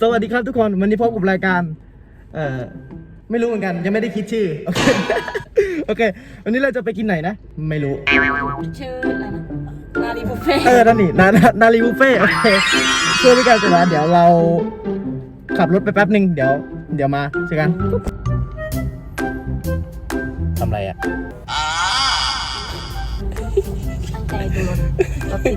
สวัสดีครับทุกคน วันนี้พบกับรายการ เอ่อ ไม่รู้เหมือนกัน ยังไม่ได้คิดชื่อ โอเค โอเค วันนี้เราจะไปกินไหนนะ ไม่รู้ ชื่ออะไรนะนารีบุฟเฟ่เออนั่นนี่นานานารีบุฟเฟ่ต์โอเคเพื่อไม่การเสียเวลาเดี๋ยวเราขับรถไปแป๊บหนึ่งเดี๋ยว เดี๋ยวมาเจอกันทำอะไรอะ ตั้งใจดูรถรถติด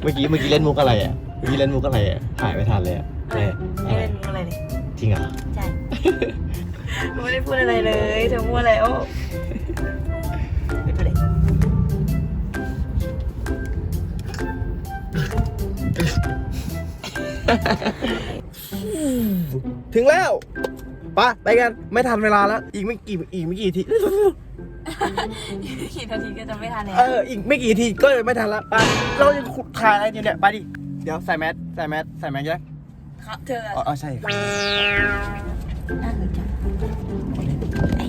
เมื่อกี้เมื่อกี้เล่นมุกอะไรอะเมื่อกี้เล่นมุกอะไรอะถ่ายไม่ทันเลยอะเออไม่เป็นอะไรเลยจริงเหรอใช่ไม่ได้พูดอะไรเลยเธอพูดแล้วไม่เป็นไรถึงแล้วไปะไปกันไม่ทันเวลาแล้ว อีกไม่กี่อีกไม่กี่ที กี่นาทีก็จะไม่ทันแล้วเอออีกไม่กี่ทีก็ไม่ทันละไปเรายังถ่ายอะไรอยู่เนี่ยไปดิเดี๋ยวใส่แมสใส่แมสใส่แมสยังครับเธออ๋ออ๋อใช่น่าสนใจไอ้ไอ้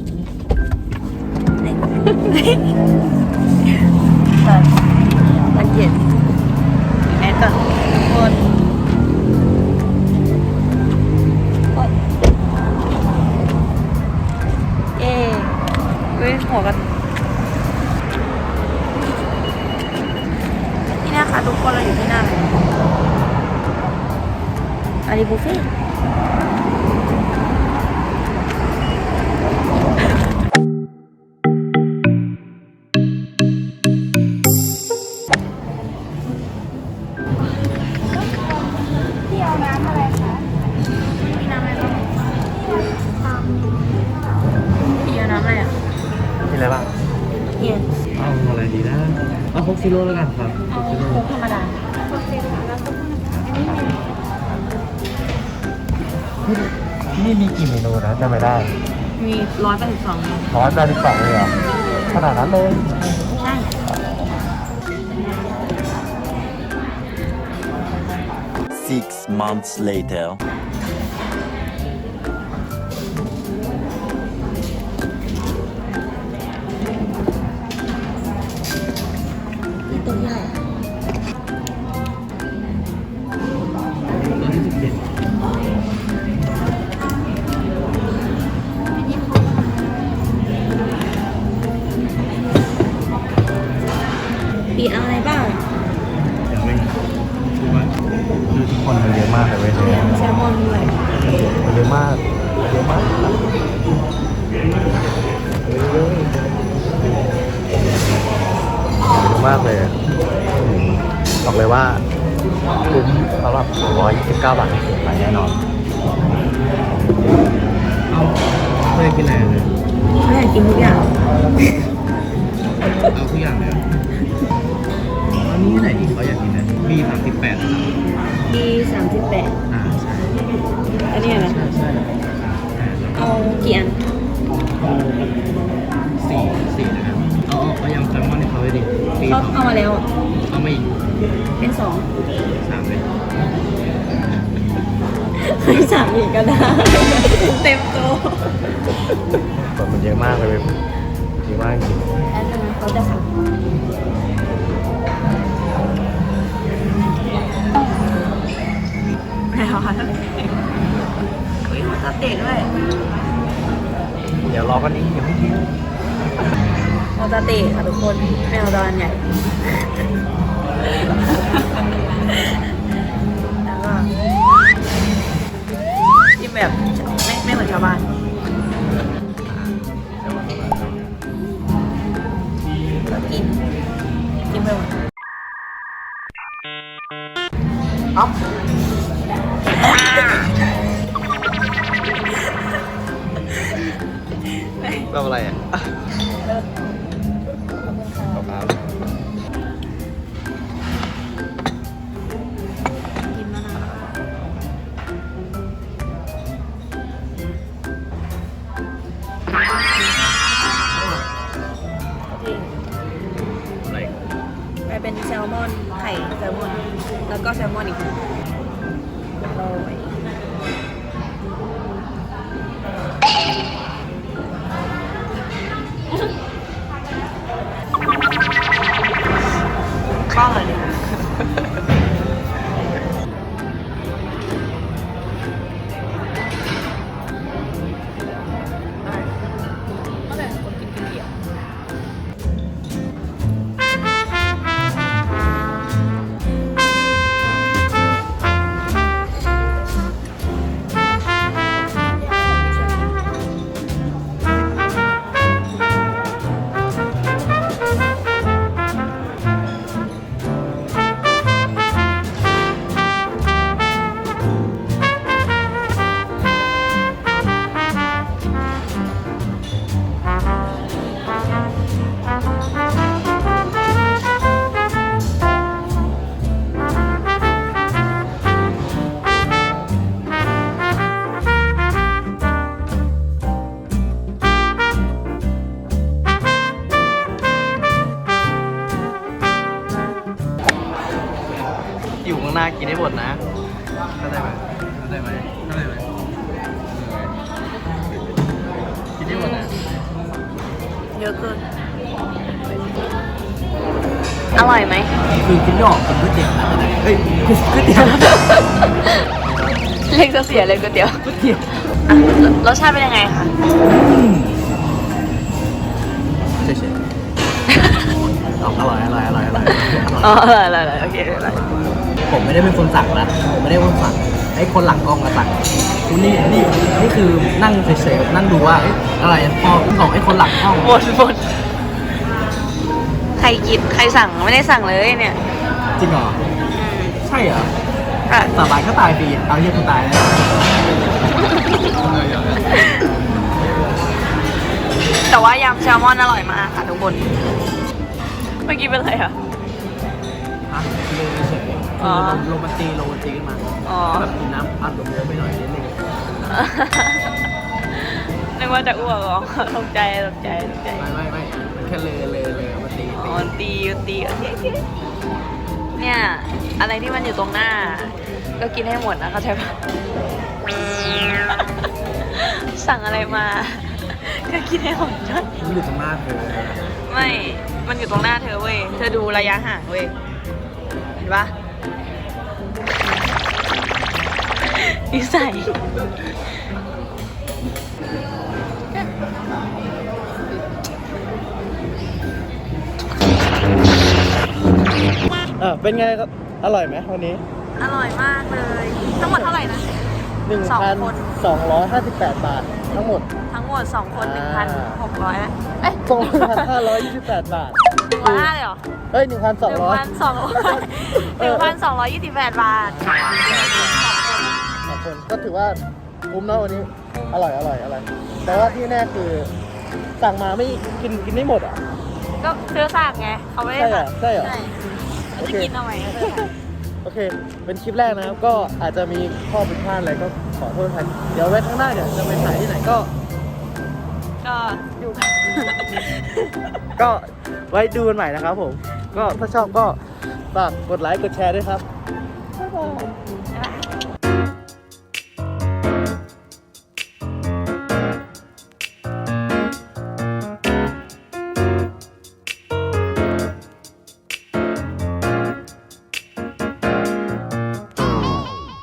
สังเกตแมสก่อนทุกคน ริบุฟเฟ่ต์พี่เอาน้ำอะไรคะมีน้ำอะไรบ้างพี่เอาน้ำอะไรอะมีอะไรบ้างเย็นเอาอะไรดีนะ เอาโคกซิโร่แล้วกันครับ เอาโค้กธรรมดา นี่มีกี่เมนูนะจำไม่ได้มีร้อยแปดสิบสองร้อยแปดสิบสองเลยเหรอขนาดนั้นเลยใช่ Six months later. ปีเอาอะไรบ้างยังไม่คือทุกคนมันเยอะมากเลยเว้ยเรียแซลมอนด้วยมันเยอะมากเยอะมากเยอะมากเลยบอกเลยว่าคุ้มสำหรับ129 บาทไปแน่นอนเอาไม่ได้กินอะไรเลยไม่อยากกินทุกอย่างเอาทุกอย่างเลย อันนี้ไหนที่เขาอยากกินนะมีสามสิบแปดมีสามสิบแปดอ่าใช่อันนี้อะไรใช่ใช่เอากี่อันสี่สี่นะครับเอาเอาเอายำแซลมอนให้เขาเลยดิปีเขาสองเอามาแล้วเอามาอีกเป็นสองสามเลยไม่สามอีกก็ได้ เต็มโตะคนมันเยอะมากเลยเว้ยเยอะมากจริง เดี๋ยวรอกันนี้เดี๋ยวไม่กินมอเตอร์เตะค่ะทุกคนไม่เอาดอนใหญ่ แล้วก็ที่แบบไม่ไม่เหมือนชาวบ้าน ก็กินกินไปหมดเอ้า เทำอะไรอะขอบคุณกินมะนาวอะไรไปเป็นแซลมอนไข่แซลมอน แล้วก็แซลมอนอีกโรย ดิางหน้ากินได้หมดนะเข้าใจไหมเข้าใจไหมเข้าใจไหมกินได้หมดนะเยอะเกินอร่อยไหมคือกินไม่ออกกินก๋วยเตี๋ยวนะเฮ้ยก๋วยเตี๋ยวเล็กจะเสียเลยก๋วยเตี๋ยวก๋วยเตี๋ยวอะรสชาติเป็นยังไงคะเฉยๆอร่อยอร่อยอร่อยอร่อยอ๋ออร่อยอร่อยอร่อยโอเคอร่อย ผมไม่ได้เป็นคนสั่งนะผมไม่ได้เป็นคนสั่งไอ้คนหลังกล้องมาสั่งคุณนี่นี่นี่คือนั่งเฉยๆนั่งดูว่าเอ๊ะอะไรพอของไอ้คนหลังกล้องหมดหมดใครกินใครสั่งไม่ได้สั่งเลยเนี่ยจริงเหรอใช่เหรอค่ะสบายก็ตายฟรีเอาเยี่ยคุณตายแล้วแต่ว่ายำแซลมอนอร่อยมากค่ะทุกคน เมื่อกี้เป็นอะไรอะ ฮะเลยเฉยๆ อ๋อ คือลมมันตีลมมันตีขึ้นมาอ๋อ ก็แบบกินน้ำอัดลมเยอะไปหน่อยนิดนึงนึกว่าจะอ้วกเหรอตกใจตกใจตกใจไม่ไม่ไม่มันแค่เลยเลยเลยมันตีอ๋ตีอตีตีโอเคโอเคเนี่ย อะไรที่มันอยู่ตรงหน้า ก็กินให้หมดนะเข้าใจปะสั่งอะไรมา ก็กินให้หมดนะมันอยู่ตรงหน้าเธอไม่ มันอยู่ตรงหน้าเธอเว้ย เธอดูระยะห่างเว้ย เห็นปะ นิสัยอะเป็นไงครับ อร่อยไหมวันนี้ อร่อยมากเลย ทั้งหมดเท่าไหร่นะหนึ่งสองพันคนสองร้อยห้าสิบแปดบาท ทั้งหมด ทั้งหมด 2 คนอ่า1,600นะเอ้ยสองพันห้าร้อยยี่สิบแปดบาทหนึ่งพันห้าเลยเหรอเฮ้ย หนึ่งพันสองร้อย1,200 1,228บาทสอง คน ก็ถือว่าคุ้มเนอะวันนี้ อร่อยอร่อยอร่อยแต่ว่าที่แน่คือสั่งมาไม่กินกินไม่หมดอะก็เธอสั่งไงเขาไม่ได้ใช่เหรอสั่งใช่เหรอ ใช่โอจะเค กินเอาไหมก็เธอสั่งโอเค เป็นคลิปแรกนะครับ ก็อาจจะมีข้อผิดพลาดอะไรก็ขอโทษทันเดี๋ยวไว้ข้างหน้าเดี๋ยวจะไปถ่ายที่ไหนก็ ก็ดูกัน ก็ไว้ดูกันใหม่นะครับผม ก็ถ้าชอบก็ฝากกดไลค์กดแชร์ด้วยครับ บ๊ายบาย